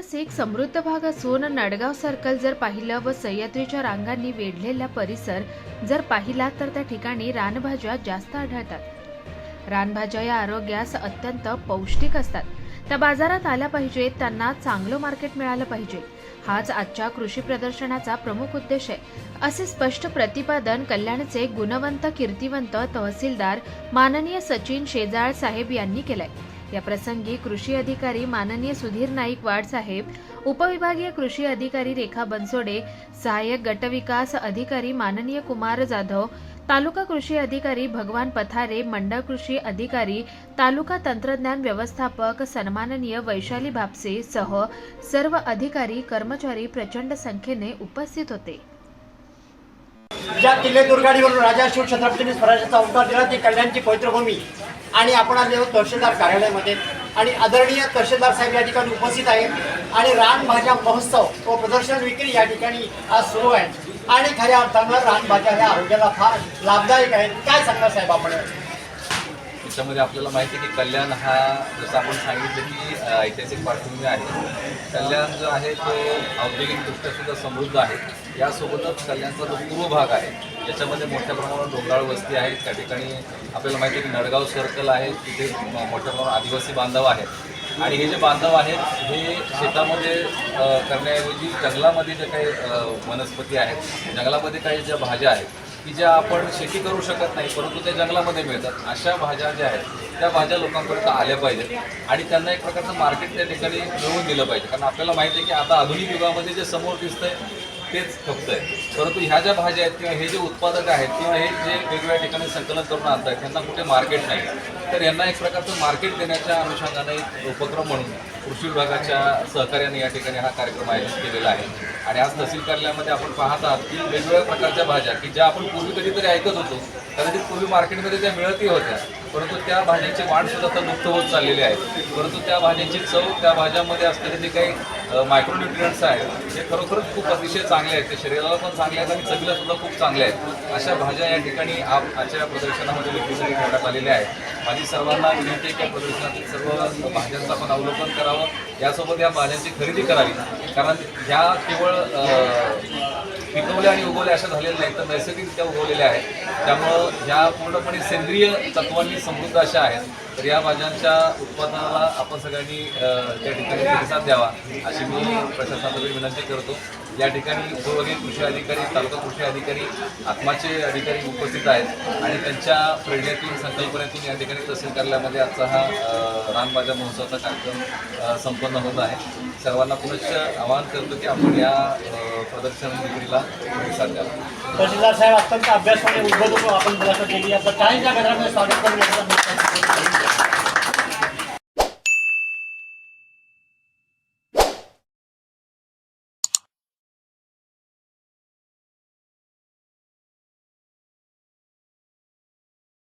ऐतिहासिक समृद्ध भाग असून नडगाव सर्कल जर पाहिलं व सह्याद्रीच्या रांगांनी वेढलेला परिसर जर पाहिला तर त्या ठिकाणी रानभाज्या जास्त आढळतात. रानभाज्या या आरोग्यास अत्यंत पौष्टिक असतात. त्या बाजारात आल्या पाहिजेत त्यांना चांगलं मार्केट मिळालं पाहिजे. हाच आजच्या कृषी प्रदर्शनाचा प्रमुख उद्देश आहे. असे स्पष्ट प्रतिपादन कल्याणचे गुणवंत कीर्तिवंत तहसीलदार माननीय सचिन शेजाळ साहेब यांनी केलंय. या प्रसंगी कृषी अधिकारी माननीय सुधीर नाईकवाड साहेब उपविभागीय कृषी अधिकारी रेखा बनसोडे सहाय्यक गटविकास अधिकारी माननीय कुमार जाधव तालुका कृषी अधिकारी भगवान पथारे मंडळ कृषी अधिकारी तालुका तंत्रज्ञान व्यवस्थापक सन्माननीय वैशाली भापसे सह सर्व अधिकारी कर्मचारी प्रचंड संख्येने उपस्थित होते. ज्या किल्ले दुर्गाडीवरून राजा शिव छत्रपतींनी स्वराज्याचा अवतार दिला ती कल्याणची पवित्रभूमी आणि आपण आले आहोत तहसीलदार कार्यालयामध्ये. आणि आदरणीय तहसीलदार साहेब या ठिकाणी उपस्थित आहेत. आणि रानभाज्या महोत्सव व प्रदर्शन विक्री या ठिकाणी आज सुरू आहे. आणि खऱ्या अर्थानं रानभाज्या ह्या आरोग्याला फार लाभदायक आहेत. काय सांगणार साहेब आपण त्याच्यामध्ये आपल्याला माहिती आहे की कल्याण हा जसं आपण सांगितलं की ऐतिहासिक पार्श्वभूमी आहे. कल्याण जो आहे तो औद्योगिकदृष्ट्या सुद्धा समृद्ध आहे. यासोबतच कल्याणचा जो पूर्व भाग आहे याच्यामध्ये मोठ्या प्रमाणावर डोंगराळ वस्ती आहे त्या ठिकाणी आपल्याला माहिती आहे की नडगाव सर्कल आहे तिथे मोठ्या प्रमाणावर आदिवासी बांधव आहेत. आणि हे जे बांधव आहेत हे शेतामध्ये करण्याऐवजी जंगलामध्ये जे काही वनस्पती आहेत जंगलामध्ये काही ज्या भाज्या आहेत की ज्या आपण शेती करू शकत नाही परंतु त्या जंगलामध्ये मिळतात अशा भाज्या ज्या आहेत त्या भाज्या लोकांपर्यंत आल्या पाहिजेत आणि त्यांना एक प्रकारचं मार्केट त्या ठिकाणी मिळवून दिलं पाहिजे. कारण आपल्याला माहिती आहे की आता आधुनिक युगामध्ये जे समोर दिसतंय तेच खपतंय परंतु ह्या ज्या भाज्या आहेत किंवा हे जे उत्पादक आहेत किंवा हे जे वेगवेगळ्या ठिकाणी संकलन करून आणतात त्यांना कुठे मार्केट नाही. तर यांना एक प्रकारचं मार्केट देण्याच्या अनुषंगाने एक उपक्रम म्हणून कृषी विभागाच्या सहकार्याने या ठिकाणी हा कार्यक्रम आयोजित केलेला आहे. आणि आज तहसील कार्यालयामध्ये आपण पाहत आहात की वेगवेगळ्या प्रकारच्या भाज्या की ज्या आपण पूर्वी कधीतरी ऐकत होतो कदाचित पूर्वी मार्केटमध्ये त्या मिळतही होत्या परंतु त्या भाज्यांची वाढ सुद्धा आता लुप्त होत चाललेली आहे. परंतु त्या भाज्यांची चव त्या भाज्यामध्ये असलेले जे काही मायक्रोन्युट्रियंट्स आहेत हे खरोखरच खूप अतिशय चांगले आहेत. ते शरीराला पण चांगले आहेत आणि चवीला सुद्धा खूप चांगले आहेत. अशा भाज्या या ठिकाणी आप आजच्या प्रदर्शनामध्ये विक्रीसाठी ठेवण्यात आलेल्या आहेत. माझी सर्वांना विनंती आहे की या प्रदर्शनातील सर्व भाज्यांचं आपण अवलोकन करावं. यासोबत या भाज्यांची खरेदी करावी. कारण ह्या केवळ पिकवल्या आणि उगवल्या अशा झालेल्या नाहीत तर नैसर्गिकरित्या उगवलेल्या आहेत. त्यामुळं ह्या पूर्णपणे सेंद्रिय तत्वांनी समृद्ध अशा आहेत तर या भाज्यांच्या उत्पादनाला आपण सगळ्यांनी त्या ठिकाणी प्रतिसाद द्यावा अशी मी प्रशासनाकडे विनंती करतो. या ठिकाणी उपविभागीय कृषी अधिकारी तालुका कृषी अधिकारी आत्माचे अधिकारी उपस्थित आहेत आणि त्यांच्या प्रेरणेतून संकल्पनेतून या ठिकाणी तहसील कार्यालयामध्ये आजचा हा रानबाजा महोत्सवाचा कार्यक्रम संपन्न होत आहे. सर्वांना पुनश्च आवाहन करतो की आपण या प्रदर्शन विक्रीला प्रतिसाद द्यावा तहसीलदार साहेब अत्यंत अभ्यासपणे उद्बोधून आपण मुलाखत केली आपलं काही त्या घरामध्ये स्वागत करून